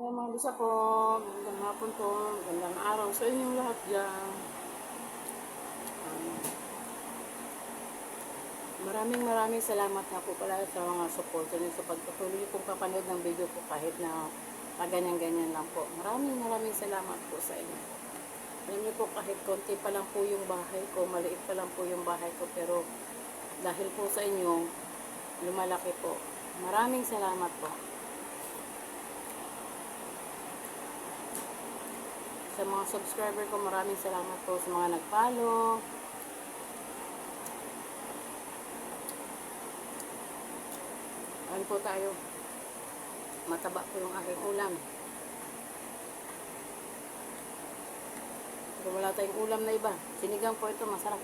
Mga mga bisa po, magandang hapon po, magandang araw sa inyong lahat dyan. Maraming maraming salamat na po pala sa mga support niyo sa pagpatuloy kong kapanood ng video ko kahit na kaganyan-ganyan lang po. Maraming maraming salamat po sa inyo. Alam niyo po kahit konti pa lang po yung bahay ko, maliit pa lang po yung bahay ko, pero dahil po sa inyo, lumalaki po. Maraming salamat po. Sa mga subscriber ko, maraming salamat po sa mga nag-follow. Ayun po tayo. Mataba po yung aking ulam. Pero wala tayong ulam na iba. Sinigang po ito, masarap.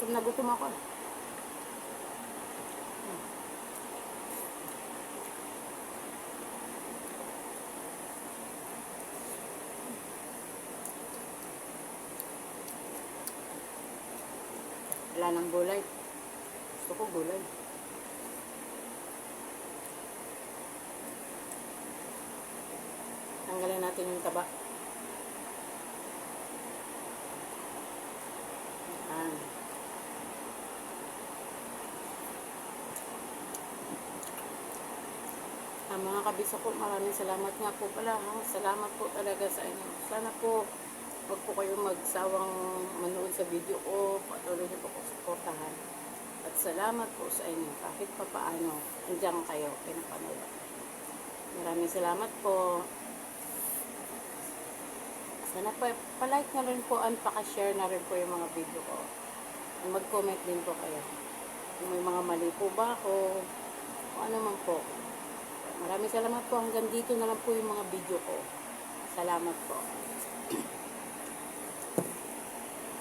Gutom na gutom ako. Wala nang gulay. Gusto ko gulay. Tanggalin natin yung taba. Mga kabisa po, maraming salamat nga po pala. Ha? Salamat po talaga sa inyo. Sana po, huwag po kayong magsawang manood sa video ko. Patuloy niyo po po suportahan. At salamat po sa inyo. Kahit pa paano, andyan kayo, pinapanood. Maraming salamat po. Sana po, palike na rin po, and pakashare na rin po yung mga video ko. Mag-comment din po kayo. Kung may mga mali po ba ako, kung ano man po. Maraming salamat po. Hanggang dito na lang po yung mga video ko. Salamat po.